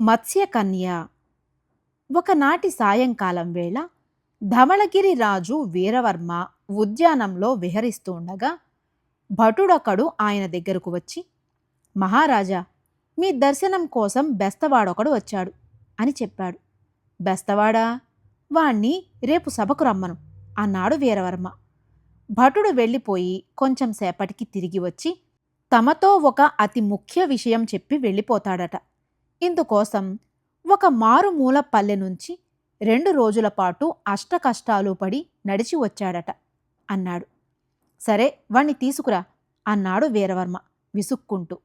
మత్స్యకన్య. ఒకనాటి సాయంకాలం వేళ ధవళగిరి రాజు వీరవర్మ ఉద్యానంలో విహరిస్తూ ఉండగా భటుడొకడు ఆయన దగ్గరకు వచ్చి మహారాజా మీ దర్శనం కోసం బెస్తవాడొకడు వచ్చాడు అని చెప్పాడు. బెస్తవాడా? వాణ్ణి రేపు సభకు రమ్మను అన్నాడు వీరవర్మ. భటుడు వెళ్ళిపోయి కొంచెం సేపటికి తిరిగి వచ్చి తమతో ఒక అతి ముఖ్య విషయం చెప్పి వెళ్ళిపోతాడట. ఇందుకోసం ఒక మారుమూల పల్లె నుంచి రెండు రోజుల పాటు అష్టకష్టాలు పడి నడిచి వచ్చాడట అన్నాడు. సరే వాణ్ణి తీసుకురా అన్నాడు వీరవర్మ విసుక్కుంటూ.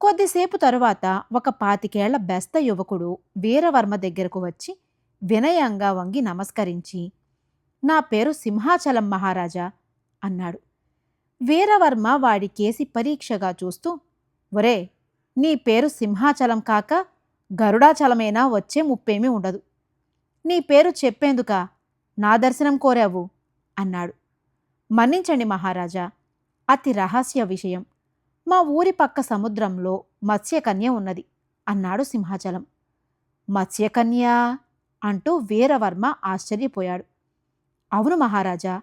కొద్దిసేపు తరువాత ఒక పాతికేళ్ళ బెస్త యువకుడు వీరవర్మ దగ్గరకు వచ్చి వినయంగా వంగి నమస్కరించి నా పేరు సింహాచలం మహారాజా అన్నాడు. వీరవర్మ వాడి కేసి పరీక్షగా చూస్తూ ఒరే నీ పేరు సింహాచలం కాక గరుడాచలమేనా వచ్చే ముప్పేమీ ఉండదు. నీ పేరు చెప్పేందుక నా దర్శనం కోరావు? అన్నాడు. మన్నించండి మహారాజా అతి రహస్య విషయం. మా ఊరి పక్క సముద్రంలో మత్స్యకన్య ఉన్నది అన్నాడు సింహాచలం. మత్స్యకన్య? అంటూ వీరవర్మ ఆశ్చర్యపోయాడు. అవును మహారాజా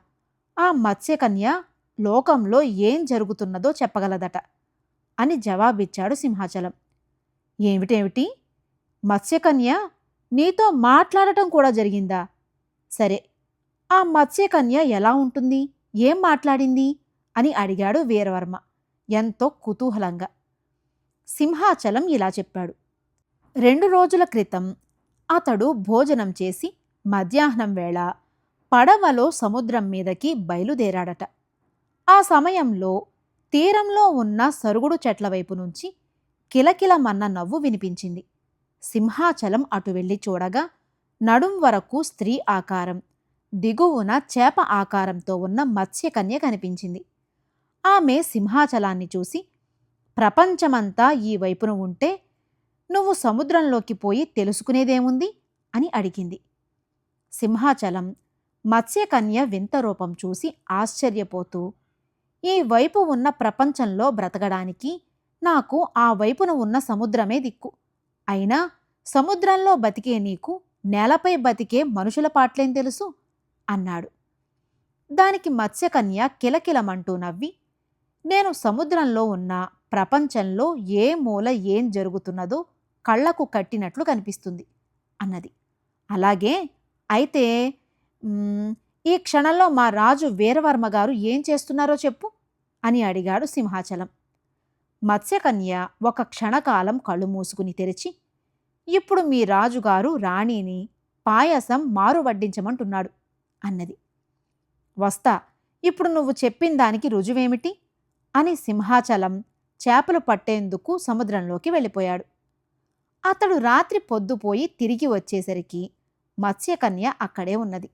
ఆ మత్స్యకన్య లోకంలో ఏం జరుగుతున్నదో చెప్పగలదట. అని జవాబిచ్చాడు సింహాచలం. ఏమిటేమిటి? మత్స్యకన్య నీతో మాట్లాడటం కూడా జరిగిందా? సరే ఆ మత్స్యకన్య ఎలా ఉంటుంది? ఏం మాట్లాడింది? అని అడిగాడు వీరవర్మ ఎంతో కుతూహలంగా. సింహాచలం ఇలా చెప్పాడు. రెండు రోజుల క్రితం అతడు భోజనం చేసి మధ్యాహ్నం వేళ పడవలో సముద్రం మీదకి బయలుదేరాడట. ఆ సమయంలో తీరంలో ఉన్న సరుగుడు చెట్ల వైపు నుంచి కిలకిలమన్న నవ్వు వినిపించింది. సింహాచలం అటు వెళ్ళి చూడగా నడుం వరకు స్త్రీ ఆకారం దిగువన చేప ఆకారంతో ఉన్న మత్స్యకన్య కనిపించింది. ఆమె సింహాచలాన్ని చూసి ప్రపంచమంతా ఈ వైపున ఉంటే నువ్వు సముద్రంలోకి పోయి తెలుసుకునేదేముంది? అని అడిగింది. సింహాచలం మత్స్యకన్య వింత రూపం చూసి ఆశ్చర్యపోతూ ఈ వైపు ఉన్న ప్రపంచంలో బ్రతకడానికి నాకు ఆ వైపున ఉన్న సముద్రమే దిక్కు. అయినా సముద్రంలో బతికే నీకు నేలపై బతికే మనుషుల పాట్లేం తెలుసు? అన్నాడు. దానికి మత్స్యకన్య కిలకిలమంటూ నవ్వి నేను సముద్రంలో ఉన్న ప్రపంచంలో ఏ మూల ఏం జరుగుతున్నదో కళ్ళకు కట్టినట్లు కనిపిస్తుంది అన్నది. అలాగే అయితే ఈ క్షణంలో మా రాజు వీరవర్మ గారు ఏం చేస్తున్నారో చెప్పు. అని అడిగాడు సింహాచలం. మత్స్యకన్య ఒక క్షణకాలం కళ్ళు మూసుకుని తెరిచి ఇప్పుడు మీ రాజుగారు రాణిని పాయసం మారు వడ్డించమంటున్నాడు అన్నది. వస్తా ఇప్పుడు నువ్వు చెప్పిన దానికి రుజువేమిటి? అని సింహాచలం చేపలు పట్టేందుకు సముద్రంలోకి వెళ్ళిపోయాడు. అతడు రాత్రి పొద్దుపోయి తిరిగి వచ్చేసరికి మత్స్యకన్య అక్కడే ఉన్నది.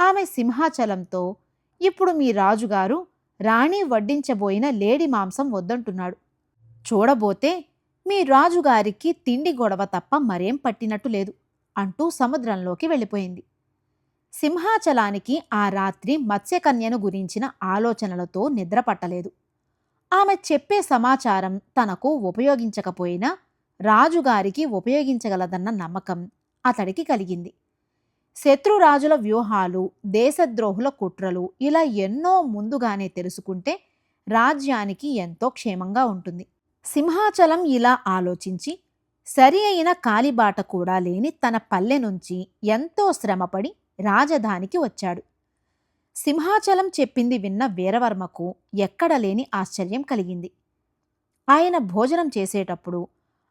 ఆమె సింహాచలంతో ఇప్పుడు మీ రాజుగారు రాణి వడ్డించబోయిన లేడి మాంసం వద్దంటున్నాడు. చూడబోతే మీ రాజుగారికి తిండి గొడవ తప్ప మరేం పట్టినట్టు లేదు అంటూ సముద్రంలోకి వెళ్ళిపోయింది. సింహాచలానికి ఆ రాత్రి మత్స్యకన్యను గురించిన ఆలోచనలతో నిద్రపట్టలేదు. ఆమె చెప్పే సమాచారం తనకు ఉపయోగించకపోయినా రాజుగారికి ఉపయోగించగలదన్న నమ్మకం అతడికి కలిగింది. శత్రురాజుల వ్యూహాలు దేశద్రోహుల కుట్రలు ఇలా ఎన్నో ముందుగానే తెలుసుకుంటే రాజ్యానికి ఎంతో క్షేమంగా ఉంటుంది. సింహాచలం ఇలా ఆలోచించి సరి అయిన కాలిబాట కూడా లేని తన పల్లె నుంచి ఎంతో శ్రమపడి రాజధానికి వచ్చాడు. సింహాచలం చెప్పింది విన్న వీరవర్మకు ఎక్కడ లేని ఆశ్చర్యం కలిగింది. ఆయన భోజనం చేసేటప్పుడు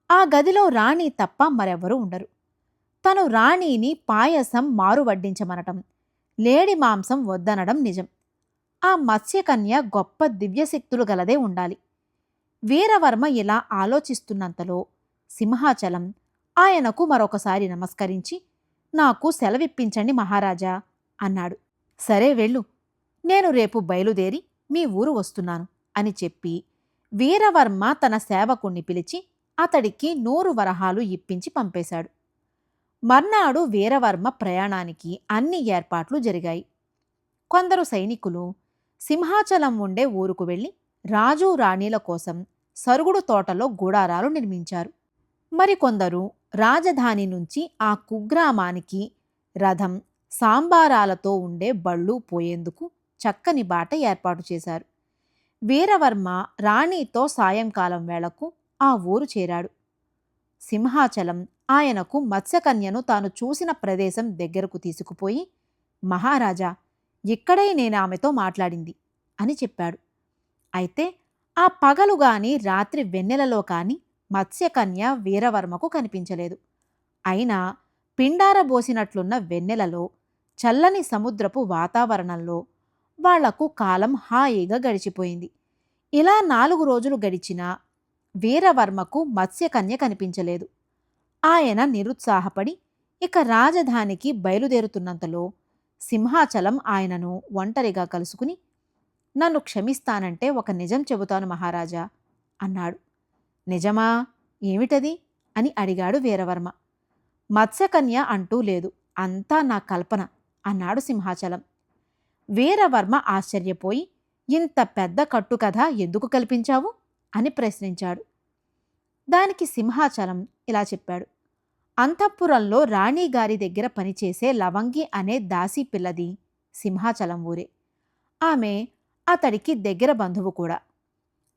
ఆ గదిలో రాణి తప్ప మరెవరూ ఉండరు. తను రాణిని పాయసం మారువడ్డించమనటం లేడి మాంసం వద్దనడం నిజం. ఆ మత్స్యకన్య గొప్ప దివ్యశక్తులు గలదే ఉండాలి. వీరవర్మ ఇలా ఆలోచిస్తున్నంతలో సింహాచలం ఆయనకు మరొకసారి నమస్కరించి నాకు సెలవిప్పించండి మహారాజా అన్నాడు. సరే వెళ్ళు నేను రేపు బయలుదేరి మీ ఊరు వస్తున్నాను అని చెప్పి వీరవర్మ తన సేవకుణ్ణి పిలిచి అతడికి నూరు వరహాలు ఇప్పించి పంపేశాడు. మర్నాడు వీరవర్మ ప్రయాణానికి అన్ని ఏర్పాట్లు జరిగాయి. కొందరు సైనికులు సింహాచలం ఉండే ఊరుకు వెళ్ళి రాజు రాణీల కోసం సరుగుడు తోటలో గూడారాలు నిర్మించారు. మరికొందరు రాజధాని నుంచి ఆ కుగ్రామానికి రథం సాంబారాలతో ఉండే బళ్ళు పోయేందుకు చక్కని బాట ఏర్పాటు చేశారు. వీరవర్మ రాణితో సాయంకాలం వేళకు ఆ ఊరు చేరాడు. సింహాచలం ఆయనకు మత్స్యకన్యను తాను చూసిన ప్రదేశం దగ్గరకు తీసుకుపోయి మహారాజా ఇక్కడే నేను ఆమెతో మాట్లాడింది అని చెప్పాడు. అయితే ఆ పగలు గాని రాత్రి వెన్నెలలో కాని మత్స్యకన్య వీరవర్మకు కనిపించలేదు. అయినా పిండారబోసినట్లున్న వెన్నెలలో చల్లని సముద్రపు వాతావరణంలో వాళ్ళకు కాలం హాయిగా గడిచిపోయింది. ఇలా నాలుగు రోజులు గడిచినా వీరవర్మకు మత్స్యకన్య కనిపించలేదు. ఆయన నిరుత్సాహపడి ఇక రాజధానికి బయలుదేరుతున్నంతలో సింహాచలం ఆయనను ఒంటరిగా కలుసుకుని నన్ను క్షమిస్తానంటే ఒక నిజం చెబుతాను మహారాజా అన్నాడు. నిజమా? ఏమిటది? అని అడిగాడు వీరవర్మ. మత్స్యకన్య అంటూ లేదు అంతా నా కల్పన అన్నాడు సింహాచలం. వీరవర్మ ఆశ్చర్యపోయి ఇంత పెద్ద కట్టుకథ ఎందుకు కల్పించావు? అని ప్రశ్నించాడు. దానికి సింహాచలం ఇలా చెప్పాడు. అంతఃపురంలో రాణిగారి దగ్గర పనిచేసే లవంగి అనే దాసీ పిల్లది సింహాచలం ఊరే. ఆమె అతడికి దగ్గర బంధువు కూడా.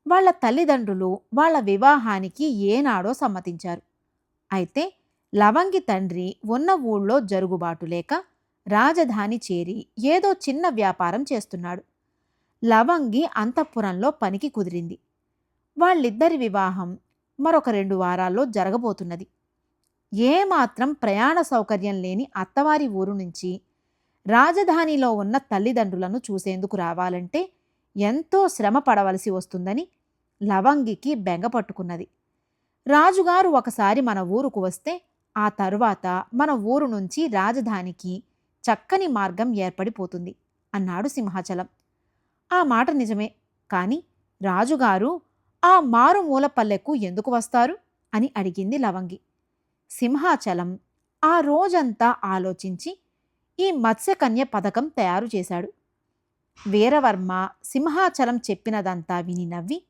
వాళ్ళ తల్లిదండ్రులు వాళ్ళ వివాహానికి ఏనాడో సమ్మతించారు. అయితే లవంగి తండ్రి ఉన్న ఊళ్ళో జరుగుబాటు లేక రాజధాని చేరి ఏదో చిన్న వ్యాపారం చేస్తున్నాడు. లవంగి అంతఃపురంలో పనికి కుదిరింది. వాళ్ళిద్దరి వివాహం మరొక రెండు వారాల్లో జరగబోతున్నది. ఏమాత్రం ప్రయాణ సౌకర్యం లేని అత్తవారి ఊరు నుంచి రాజధానిలో ఉన్న తల్లిదండ్రులను చూసేందుకు రావాలంటే ఎంతో శ్రమ పడవలసి వస్తుందని లవంగికి బెంగ పట్టుకున్నది. రాజుగారు ఒకసారి మన ఊరుకు వస్తే ఆ తరువాత మన ఊరు నుంచి రాజధానికి చక్కని మార్గం ఏర్పడిపోతుంది అన్నాడు సింహాచలం. ఆ మాట నిజమే కాని రాజుగారు ఆ మారుమూల పల్లెకు ఎందుకు వస్తారు? అని అడిగింది లవంగి. సింహాచలం. ఆ రోజంతా ఆలోచించి ఈ మత్స్యకన్య పథకం తయారు చేశాడు. వీరవర్మ సింహాచలం చెప్పినదంతా విని నవ్వి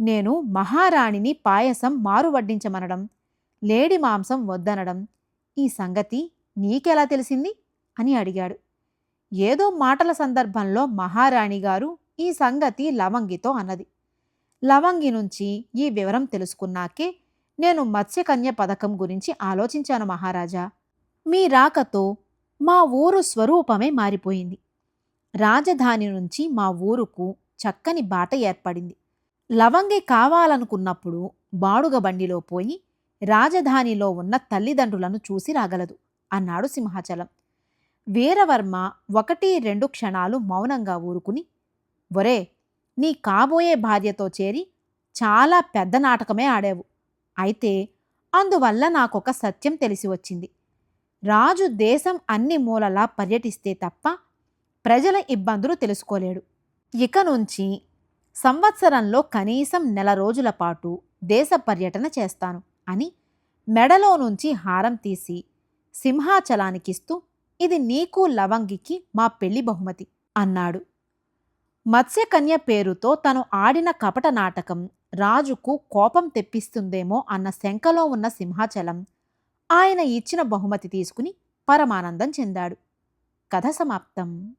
నేను మహారాణిని పాయసం మారువడ్డించమనడం లేడి మాంసం వద్దనడం ఈ సంగతి నీకెలా తెలిసింది? అని అడిగాడు. ఏదో మాటల సందర్భంలో మహారాణి గారు ఈ సంగతి లవంగితో అన్నది. లవంగి నుంచి ఈ వివరం తెలుసుకున్నాకే నేను మత్స్యకన్య పథకం గురించి ఆలోచించాను మహారాజా. మీ రాకతో మా ఊరు స్వరూపమే మారిపోయింది. రాజధాని నుంచి మా ఊరుకు చక్కని బాట ఏర్పడింది. లవంగి కావాలనుకున్నప్పుడు బాడుగ బండిలో పోయి రాజధానిలో ఉన్న తల్లిదండ్రులను చూసి రాగలదు అన్నాడు సింహాచలం. వీరవర్మ ఒకటి రెండు క్షణాలు మౌనంగా ఊరుకుని ఒరే నీ కాబోయే భార్యతో చేరి చాలా పెద్ద నాటకమే ఆడావు. అయితే అందువల్ల నాకొక సత్యం తెలిసి వచ్చింది. రాజు దేశం అన్ని మూలలా పర్యటిస్తే తప్ప ప్రజల ఇబ్బందులు తెలుసుకోలేడు. ఇక నుంచి సంవత్సరంలో కనీసం నెల రోజుల పాటు దేశ పర్యటన చేస్తాను అని మెడలో నుంచి హారం తీసి సింహాచలానికిస్తూ ఇది నీకు లవంగికి మా పెళ్ళి బహుమతి అన్నాడు. మత్స్యకన్య పేరుతో తను ఆడిన కపట నాటకం రాజుకు కోపం తెప్పిస్తుందేమో అన్న శంకలో ఉన్న సింహాచలం. ఆయన ఇచ్చిన బహుమతి తీసుకుని పరమానందం చెందాడు. కథ సమాప్తం.